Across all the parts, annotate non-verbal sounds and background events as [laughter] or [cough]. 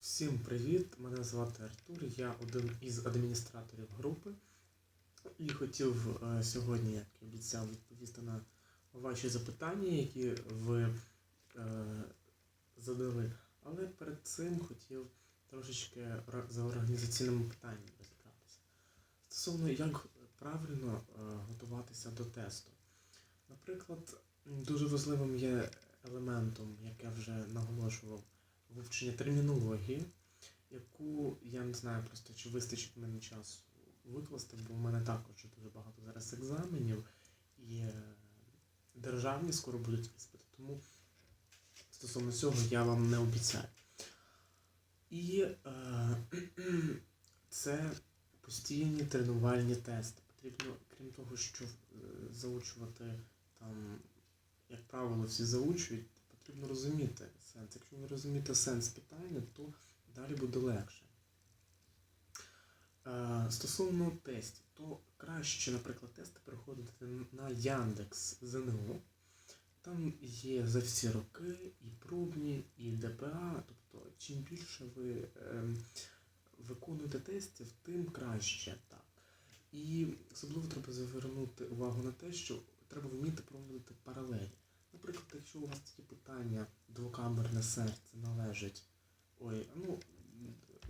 Всім привіт! Мене звати Артур, я один із адміністраторів групи і хотів е, сьогодні, як і обіцяв, відповісти на ваші запитання, які ви е, задали. Але перед цим хотів трошечки за організаційними питаннями розібратися. Стосовно як правильно е, готуватися до тесту. Наприклад, дуже важливим є елементом, як я вже наголошував, вивчення термінології, яку я не знаю просто, чи вистачить мені часу викласти, бо в мене також дуже багато зараз екзаменів і е, державні скоро будуть іспити. Тому стосовно цього я вам не обіцяю. І е, [clears throat] це постійні тренувальні тести. Потрібно, крім того, що е, заучувати там, як правило, всі заучують, потрібно розуміти сенс. Якщо ви розумієте сенс питання, то далі буде легше. Е, Стосовно тестів, то краще, наприклад, тести переходити на Яндекс ЗНО. Там є за всі роки і пробні, і ДПА. Тобто, чим більше ви ем, виконуєте тестів, тим краще так. І особливо треба звернути увагу на те, що треба вміти проводити паралелі. Наприклад, якщо у вас є питання двокамерне серце належить, ой, ну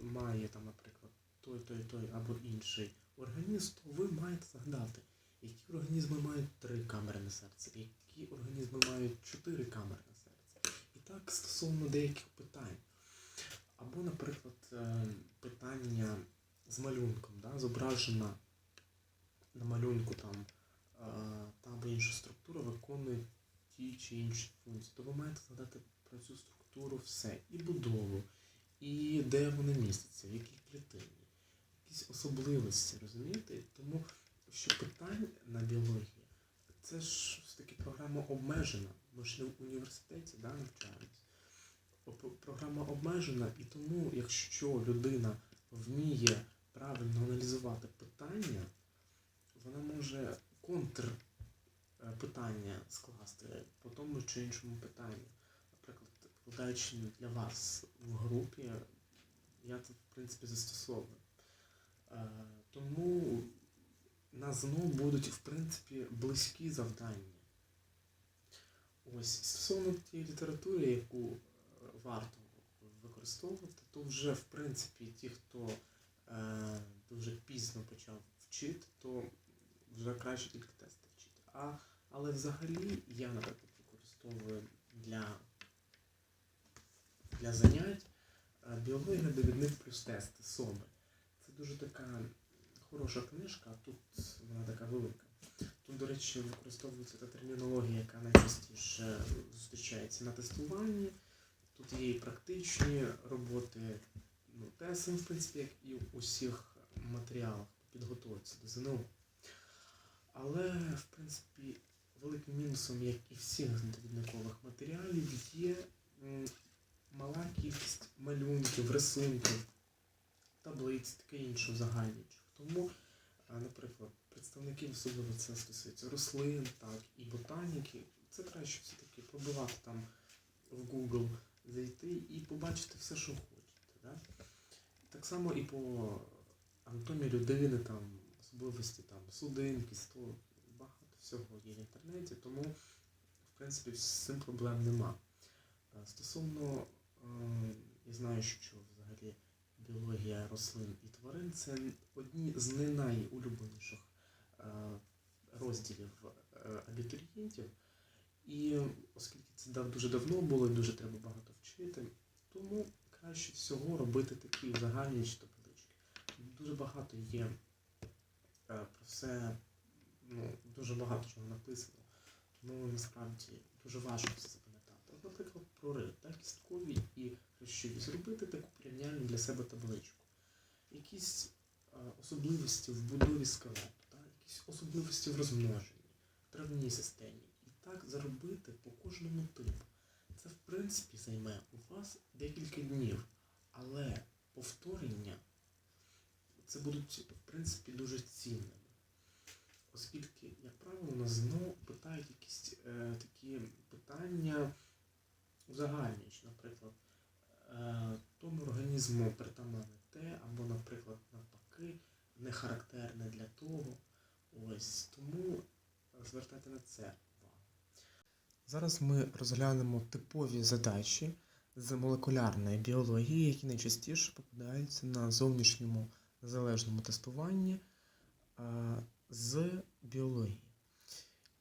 має там, наприклад, той, той, той або інший організм, то ви маєте згадати, які організми мають три камери на серці, які організми мають чотири камери на серці. І так стосовно деяких питань. Або, наприклад, е, питання з малюнком, да, зображена на малюнку там е, та або інша структура виконує ті чи інші функції, то ви маєте згадати про цю структуру все. І будову, і де вони містяться, в якій клітині, якісь особливості, розумієте? Тому що питань на біології це ж все-таки програма обмежена. Ми ж не в університеті да, навчаємось. Програма обмежена, і тому, якщо людина вміє правильно аналізувати питання, вона може контр питання скласти по тому чи іншому питанню. Наприклад, викладаючи для вас в групі, я це в принципі застосовую. Е, Тому на ЗНО будуть в принципі близькі завдання. Ось стосовно тієї літератури, яку е, варто використовувати, то вже в принципі ті, хто е, дуже пізно почав вчити, то вже краще тільки тести вчити. А, але взагалі я, наприклад, використовую для, для занять е, біологія довідник плюс тести СОМи. Це дуже така хороша книжка, тут вона така велика. Тут, до речі, використовується та термінологія, яка найчастіше зустрічається на тестуванні. Тут є і практичні роботи, ну, ТСМ, в принципі, як і в усіх матеріалах підготовці до ЗНО. Але, в принципі, великим мінусом, як і всіх довідникових матеріалів, є мала кількість малюнків, рисунків, таблиць, таке інше узагальнюючих. Тому, наприклад, представників особливо це стосується рослин, так, і ботаніки, це краще все-таки пробивати там в Google, зайти і побачити все, що хочете. Да? Так само і по анатомії людини, там, особливості там, судин, кісток, всього є в інтернеті, тому, в принципі, з цим проблем нема. Е, Стосовно, е, я знаю, що взагалі біологія рослин і тварин це одні з не найулюбленіших е, розділів абітурієнтів. І оскільки це дуже давно було і дуже треба багато вчити, тому краще всього робити такі узагальнюючі таблички. Дуже багато є про все, ну, дуже багато чого написано, тому насправді дуже важко все запам'ятати. Наприклад, про риб, кісткові і хрящові. Зробити таку порівняльну для себе табличку. Якісь е, особливості в будові скелету, так, якісь особливості в розмноженні, в травній системі. І так заробити по кожному типу. Це, в принципі, займе у вас декілька днів, але повторення це будуть, в принципі, дуже цінними. Оскільки, як правило, на ЗНО питають якісь е, такі питання узагальнюючі, наприклад, е, тому організму. притаманне те, або, наприклад, навпаки, не характерне для того. Ось тому звертайте на це увагу. Зараз ми розглянемо типові задачі з молекулярної біології, які найчастіше попадаються на зовнішньому незалежному тестуванні а, з біології.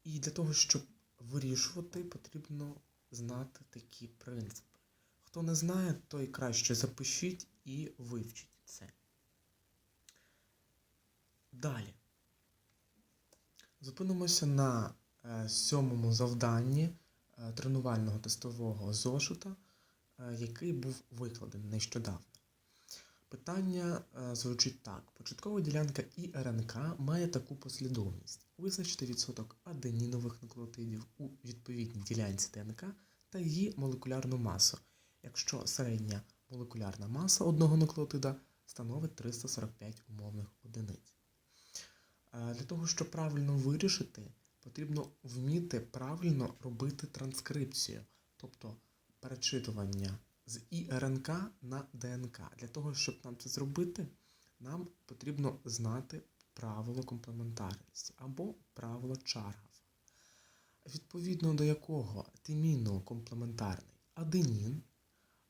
І для того, щоб вирішувати, потрібно знати такі принципи. Хто не знає, той краще запишіть і вивчіть це. Далі. Зупинимося на е, сьомому завданні е, тренувального тестового зошита, е, який був викладений нещодавно. Питання е, звучить так: початкова ділянка ІРНК має таку послідовність: визначити відсоток аденінових нуклеотидів у відповідній ділянці ДНК та її молекулярну масу, якщо середня молекулярна маса одного нуклеотида становить 345 умовних одиниць. Е, Для того, щоб правильно вирішити, потрібно вміти правильно робити транскрипцію, тобто перечитування з ІРНК на ДНК. Для того, щоб нам це зробити, нам потрібно знати правило комплементарності або правило Чаргава, відповідно до якого тиміно комплементарний аденін,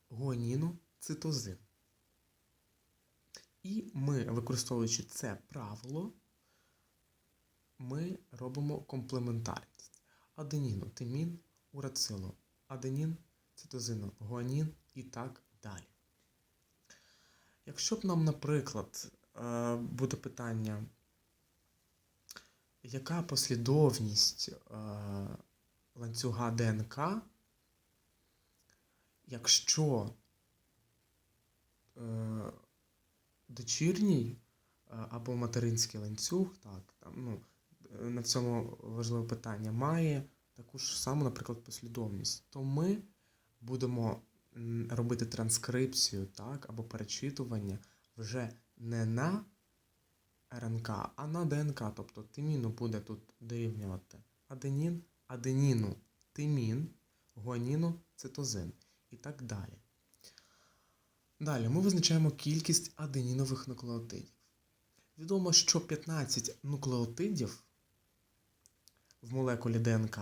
гуаніну, цитозин. І ми, використовуючи це правило, ми робимо комплементарність. Аденіну, тимін, урацилу, аденін, цитозину, гуанін і так далі. Якщо б нам, наприклад, е, буде питання, яка послідовність е, ланцюга ДНК, якщо е, дочірній або материнський ланцюг, так, там, ну, на цьому важливе питання, має таку ж саму, наприклад, послідовність, то ми будемо робити транскрипцію, так, або перечитування вже не на РНК, а на ДНК. Тобто тиміну буде тут дорівнювати аденін, аденіну тимін, гуаніну цитозин і так далі. Далі ми визначаємо кількість аденінових нуклеотидів. Відомо, що 15 нуклеотидів в молекулі ДНК,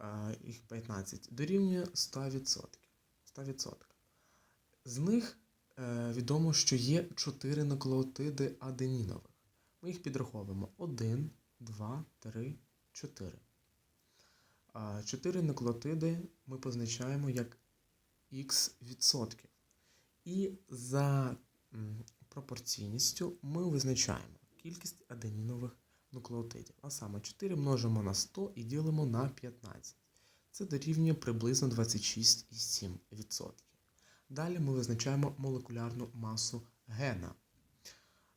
е, їх 15, дорівнює 100%. 100%. З них е, відомо, що є 4 нуклеотиди аденінових. Ми їх підраховуємо 1, 2, 3, 4. 4 нуклеотиди ми позначаємо як х відсотків. І за пропорційністю ми визначаємо кількість аденінових нуклеотидів. А саме 4 множимо на 100 і ділимо на 15. Це дорівнює приблизно 26,7%. Далі ми визначаємо молекулярну масу гена.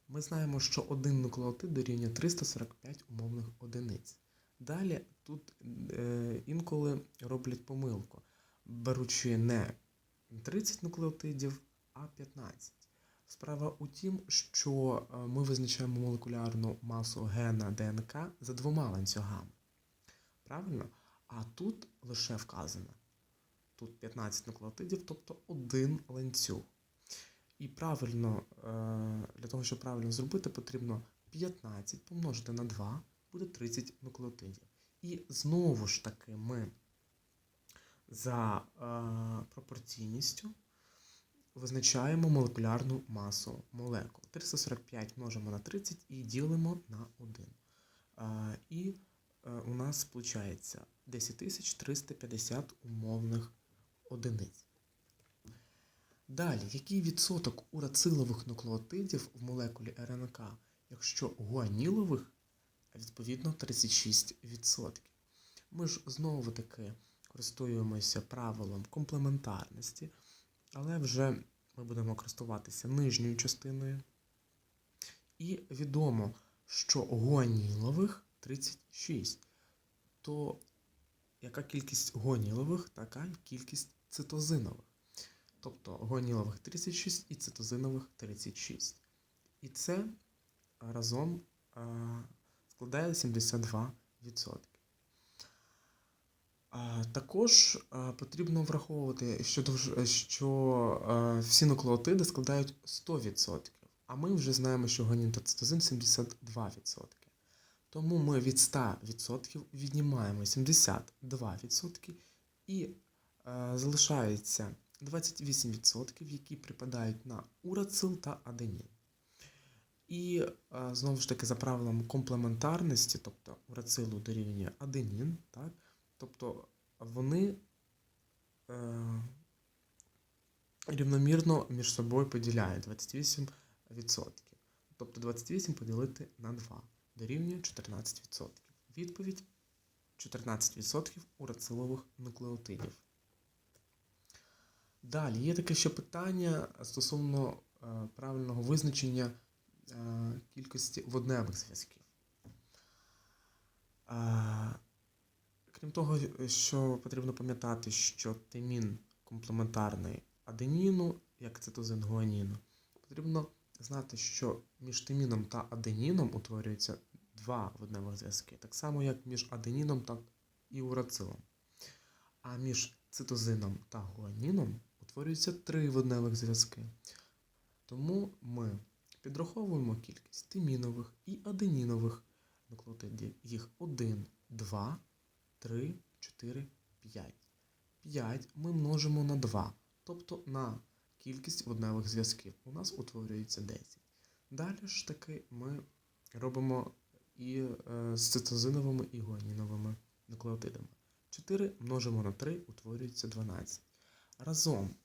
Ми знаємо, що один нуклеотид дорівнює 345 умовних одиниць. Далі тут е, інколи роблять помилку, беручи не 30 нуклеотидів, а 15. Справа у тім, що е, ми визначаємо молекулярну масу гена ДНК за двома ланцюгами. Правильно? А тут лише вказано. Тут 15 нуклеотидів, тобто один ланцюг. І правильно, е, для того, щоб правильно зробити, потрібно 15 помножити на 2, буде 30 нуклеотидів. І знову ж таки ми за е, пропорційністю визначаємо молекулярну масу молекул. 345 множимо на 30 і ділимо на 1. Е, і у нас виходить 10350 умовних одиниць. Далі, який відсоток урацилових нуклеотидів в молекулі РНК, якщо гуанілових, відповідно 36%. Ми ж знову таки користуємося правилом комплементарності, але вже ми будемо користуватися нижньою частиною. І відомо, що гуанілових 36. То яка кількість гуанілових, така кількість цитозинових. Тобто гуанілових 36 і цитозинових 36. І це разом складає 72%. Також потрібно враховувати, що, що всі нуклеотиди складають 100%, а ми вже знаємо, що гуанін та цитозин 72%. Тому ми від 100% віднімаємо 72% і а, залишається 28%, які припадають на урацил та аденін. І а, знову ж таки за правилом комплементарності, тобто урацилу дорівнює аденін, так? тобто вони е, рівномірно між собою поділяють 28%. Тобто 28 поділити на 2 дорівнює 14%. Відповідь 14% урацилових нуклеотидів. Далі є таке ще питання стосовно е, правильного визначення е, кількості водневих зв'язків. Е, крім того, що потрібно пам'ятати, що тимін комплементарний аденіну, як цитозин потрібно знати, що між тиміном та аденіном утворюються два водневих зв'язки, так само як між аденіном та і урацилом. А між цитозином та гуаніном утворюються три водневих зв'язки. Тому ми підраховуємо кількість тимінових і аденінових нуклеотидів. Їх 1, 2, 3, 4, 5. 5 ми множимо на 2, тобто на кількість водневих зв'язків. У нас утворюється 10. Далі ж таки ми робимо і е, з цитозиновими і гуаніновими нуклеотидами. 4 множимо на 3, утворюється 12. Разом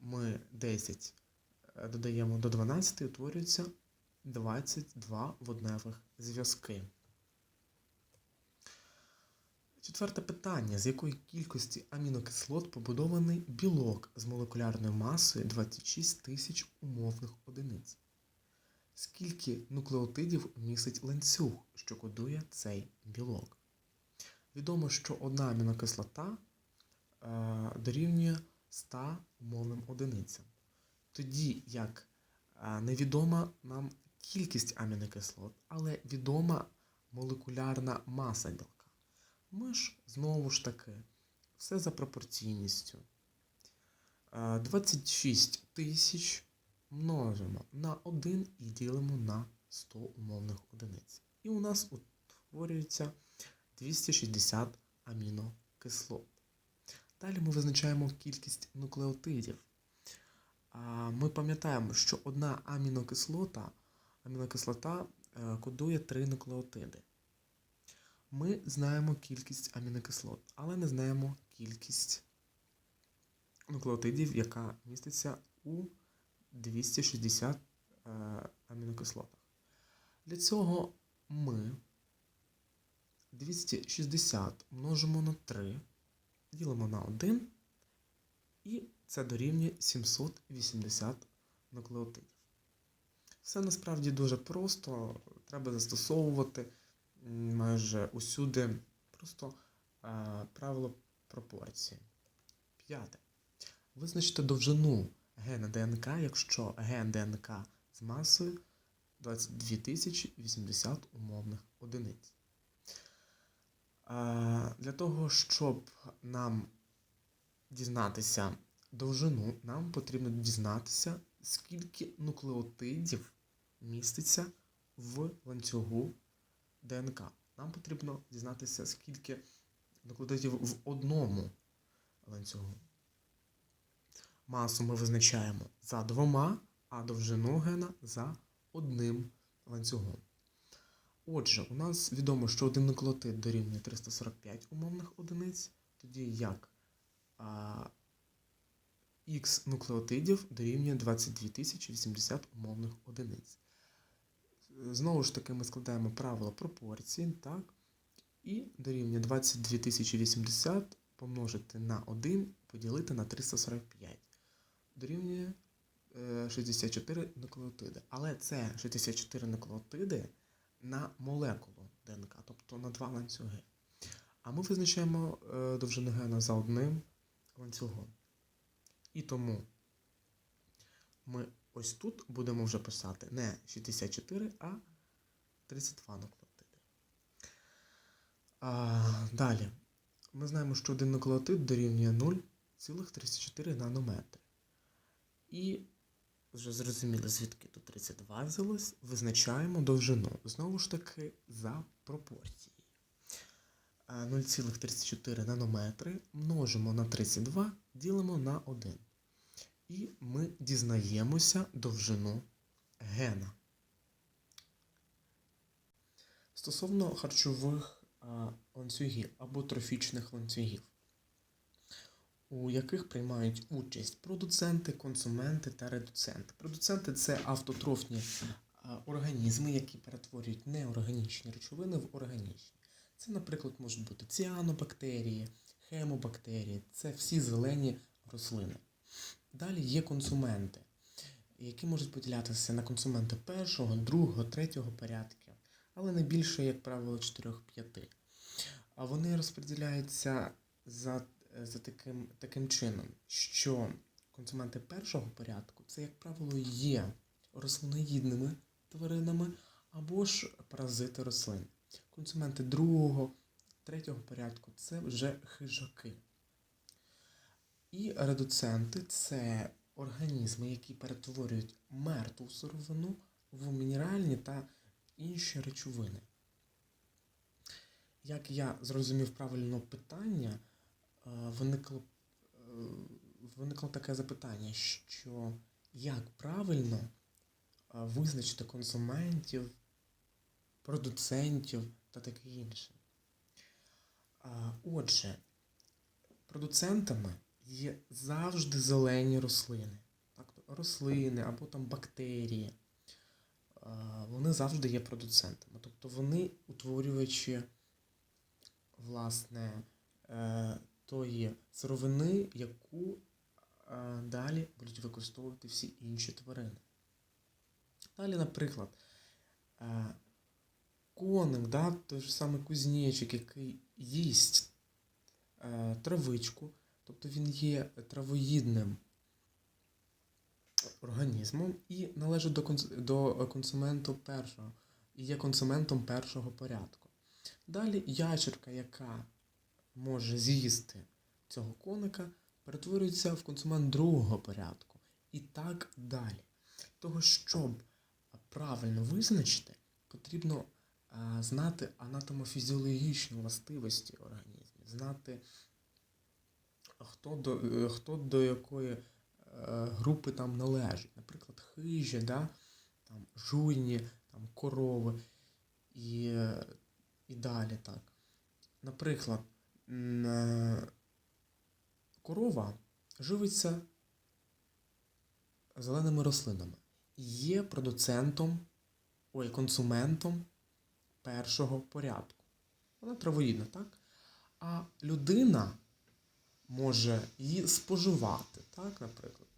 ми 10 е, додаємо до 12, утворюється 22 водневих зв'язки. Четверте питання. З якої кількості амінокислот побудований білок з молекулярною масою 26 тисяч умовних одиниць? Скільки нуклеотидів містить ланцюг, що кодує цей білок? Відомо, що одна амінокислота е, дорівнює 100 умовним одиницям. Тоді як е, невідома нам кількість амінокислот, але відома молекулярна маса білка. Ми ж знову ж таки все за пропорційністю. Е, 26 тисяч множимо на 1 і ділимо на 100 умовних одиниць. І у нас утворюється 260 амінокислот. Далі ми визначаємо кількість нуклеотидів. Ми пам'ятаємо, що одна амінокислота, амінокислота е, кодує 3 нуклеотиди. Ми знаємо кількість амінокислот, але не знаємо кількість нуклеотидів, яка міститься у 260 е, амінокислотах. Для цього ми 260 множимо на 3, ділимо на 1, і це дорівнює 780 нуклеотидів. Все насправді дуже просто, треба застосовувати майже усюди просто е, правило пропорції. П'яте. Визначте довжину гена ДНК, якщо ген ДНК з масою 22 080 умовних одиниць. Е, Для того, щоб нам дізнатися довжину, нам потрібно дізнатися, скільки нуклеотидів міститься в ланцюгу ДНК. Нам потрібно дізнатися, скільки нуклеотидів в одному ланцюгу. Масу ми визначаємо за двома, а довжину гена за одним ланцюгом. Отже, у нас відомо, що один нуклеотид дорівнює 345 умовних одиниць, тоді як а, х нуклеотидів дорівнює 22 080 умовних одиниць. Знову ж таки, ми складаємо правило пропорції, так? І дорівнює 22 080 помножити на 1 поділити на 345. Дорівнює е, 64 нуклеотиди. Але це 64 нуклеотиди на молекулу ДНК, тобто на два ланцюги. А ми визначаємо е, довжину гена за одним ланцюгом. І тому ми ось тут будемо вже писати не 64, а 32 нуклеотиди. А, далі. ми знаємо, що один нуклеотид дорівнює 0,34 нанометри. І вже зрозуміли, звідки тут 32 взялось, визначаємо довжину. Знову ж таки, за пропорцією. 0,34 нанометри множимо на 32, ділимо на 1. І ми дізнаємося довжину гена. Стосовно харчових ланцюгів або трофічних ланцюгів, у яких приймають участь продуценти, консументи та редуценти. Продуценти це автотрофні організми, які перетворюють неорганічні речовини в органічні. Це, наприклад, можуть бути ціанобактерії, хемобактерії, це всі зелені рослини. Далі є консументи, які можуть поділятися на консументи першого, другого, третього порядків, але не більше, як правило, 4-5. А вони розподіляються за, за таким, таким чином, що консументи першого порядку це, як правило, є рослиноїдними тваринами або ж паразити рослин. Консументи другого, третього порядку це вже хижаки. І редуценти це організми, які перетворюють мертву сировину в мінеральні та інші речовини. Як я зрозумів правильно питання, е, виникло, е, виникло таке запитання, що як правильно е, визначити консументів, продуцентів та таке інше. Отже, продуцентами є завжди зелені рослини. Так, рослини або там бактерії. Вони завжди є продуцентами. Тобто вони утворювачі власне е, тої сировини, яку е, далі будуть використовувати всі інші тварини. Далі, наприклад, е, коник, да, той ж самий кузнечик, який їсть травичку, тобто він є травоїдним організмом і належить до, до консументу першого, і є консументом першого порядку. Далі ящерка, яка може з'їсти цього коника, перетворюється в консумент другого порядку. І так далі. Того, щоб правильно визначити, потрібно а, знати анатомофізіологічні властивості організму, знати, хто до, е, хто до якої е, групи там належить. Наприклад, хижі, да? там, жуйні, там, корови і, і далі так. Наприклад, е, корова живиться зеленими рослинами. Є продуцентом, ой, консументом першого порядку. Вона травоїдна, так? А людина може її споживати, так, наприклад.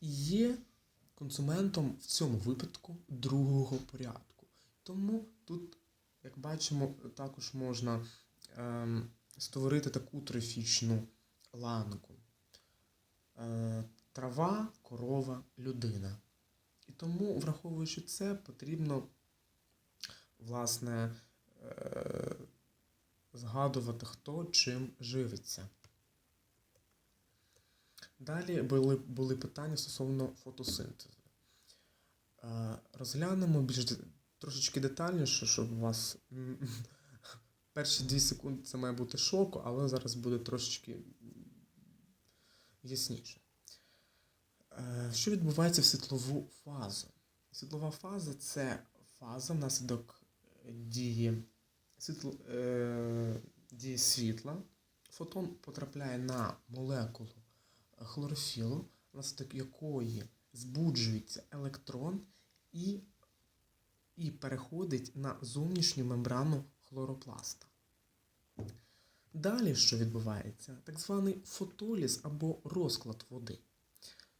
І є консументом в цьому випадку другого порядку. Тому тут, як бачимо, також можна ем, створити таку трофічну ланку. Е, трава, корова, людина. І тому, враховуючи це, потрібно власне е, згадувати, хто чим живиться. Далі були, були питання стосовно фотосинтезу. Е, Розглянемо більш трошечки детальніше, щоб у вас [laughs] перші дві секунди це має бути шоку, але зараз буде трошечки ясніше. Е, Що відбувається в світлову фазу? Світлова фаза це фаза внаслідок дії, світл, е, дії світла. Фотон потрапляє на молекулу хлорофілу, внаслідок якої збуджується електрон і, і переходить на зовнішню мембрану хлоропласта. Далі, що відбувається? Так званий фотоліз або розклад води.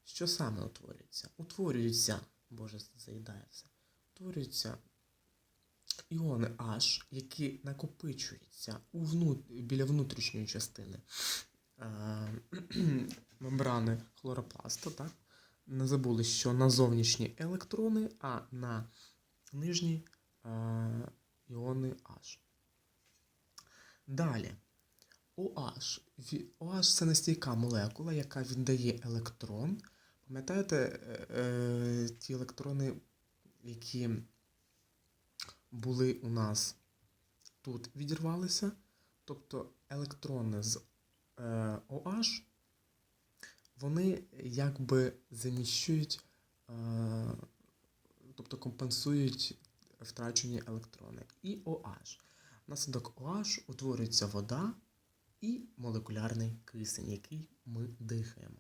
Що саме утворюється? Утворюються, боже, заїдає все, утворюються іони H, які накопичуються у вну... біля внутрішньої частини [clears throat] мембрани хлоропласту, так? Не забули, що на зовнішні електрони, а на нижні е, іони H. Далі. OH. OH це нестійка молекула, яка віддає електрон. Пам'ятаєте е, е, ті електрони, які були у нас тут відірвалися? Тобто електрони з е, OH, вони якби заміщують, е, тобто компенсують втрачені електрони. І OH. Внаслідок OH утворюється вода і молекулярний кисень, який ми дихаємо.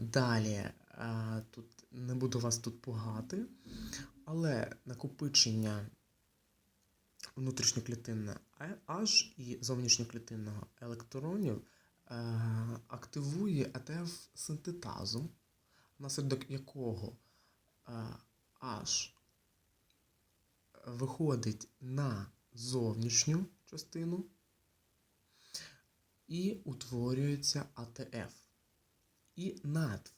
Далі, а, тут не буду вас тут пугати, але накопичення внутрішньоклітинне H і зовнішньоклітинного електронів е, активує АТФ синтетазу, внаслідок якого е, H виходить на зовнішню частину і утворюється АТФ. І натф.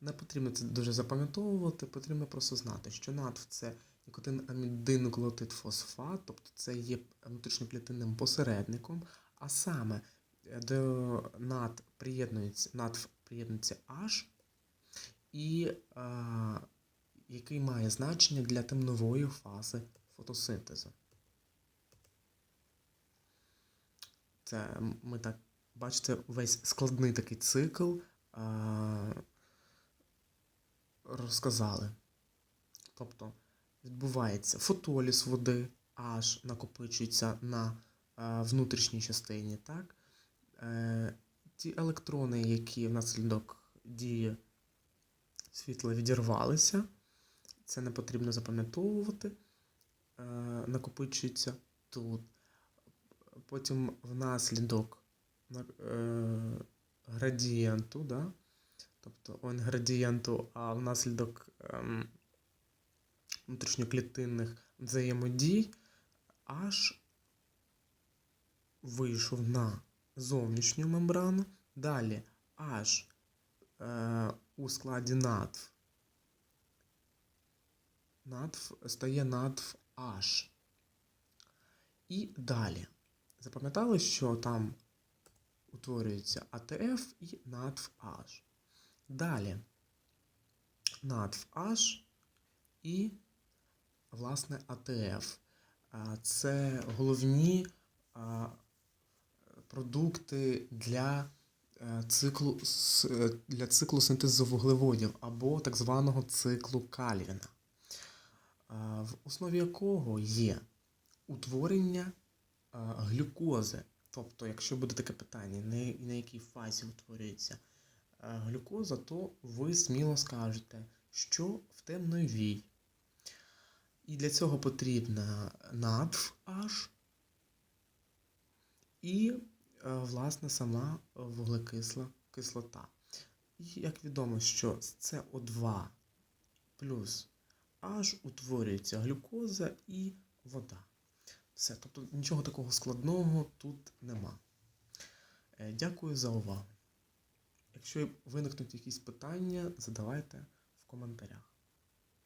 Не потрібно це дуже запам'ятовувати, потрібно просто знати, що натф це нікотин амідинуклеотид фосфат, тобто це є внутрішньоклітинним посередником, а саме е, до нат приєднується, натф приєднується H, і а, який має значення для темнової фази фотосинтезу. Це ми так бачите весь складний такий цикл а, розказали. Тобто відбувається фотоліз води, аж накопичується на а, внутрішній частині. Так? Е, ті електрони, які внаслідок дії світла відірвалися, це не потрібно запам'ятовувати, е, накопичується тут. Потім внаслідок е, градієнту, да? тобто он градієнту, а внаслідок ем, внутрішньоклітинних взаємодій аж вийшов на зовнішню мембрану. Далі аж е, у складі натф. Натф стає натф H. І далі. Запам'ятали, що там утворюється АТФ і натф H. Далі натф H і, власне, АТФ. Це головні продукти для е, циклу, для циклу синтезу вуглеводів або так званого циклу Кальвіна, в основі якого є утворення глюкози. Тобто, якщо буде таке питання, на якій фазі утворюється глюкоза, то ви сміло скажете, що в темновій. І для цього потрібна надф H і, е, власне, сама вуглекисла кислота. І як відомо, що з СО2 плюс H утворюється глюкоза і вода. Все, тобто нічого такого складного тут нема. Е, Дякую за увагу. Якщо виникнуть якісь питання, задавайте в коментарях.